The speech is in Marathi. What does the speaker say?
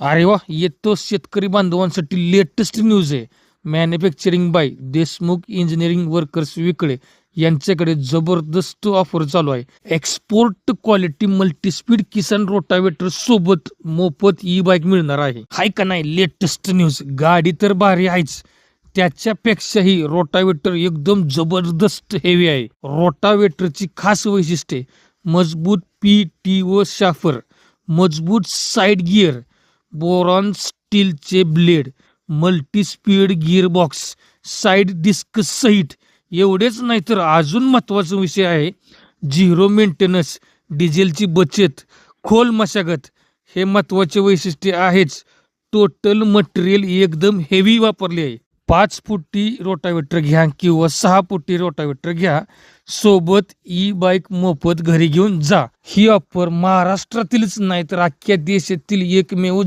अरे वा येतो शेतकरी बांधवांसाठी लेटेस्ट न्यूज आहे. Manufacturing by Deshmukh engineering workers Vikale यांच्याकडे जबरदस्त ऑफर चालू आहे. Export quality multispeed Kisan rotavator सोबत मोफत ई बाईक मिळणार आहे. हाय का नाही लेटेस्ट न्यूज गाडी तर भारी आहेच. त्याच्यापेक्षाही रोटावेटर एकदम जबरदस्त हेवी आहे. रोटावेटरची खास वैशिष्ट्ये मजबूत पी टी व शाफर मजबूत साईड गिअर बोरॉन स्टीलचे blade multispeed gearbox box side disc सहित एवढेच नाही तर अजून महत्त्वाचा विषय आहे झिरो मेंटेनन्स डिझेलची बचत खोल मशागत. हे महत्त्वाचे वैशिष्ट्य आहेच. टोटल मटेरियल एकदम हेवी वापरले आहे. पाच फुटी रोटावेटर घ्या किंवा सहा फुटी रोटावेटर घ्या. सोबत ई बाईक मोफत घरी घेऊन जा. ही ऑफर महाराष्ट्रातीलच नाही तर अख्ख्या देशातील एकमेव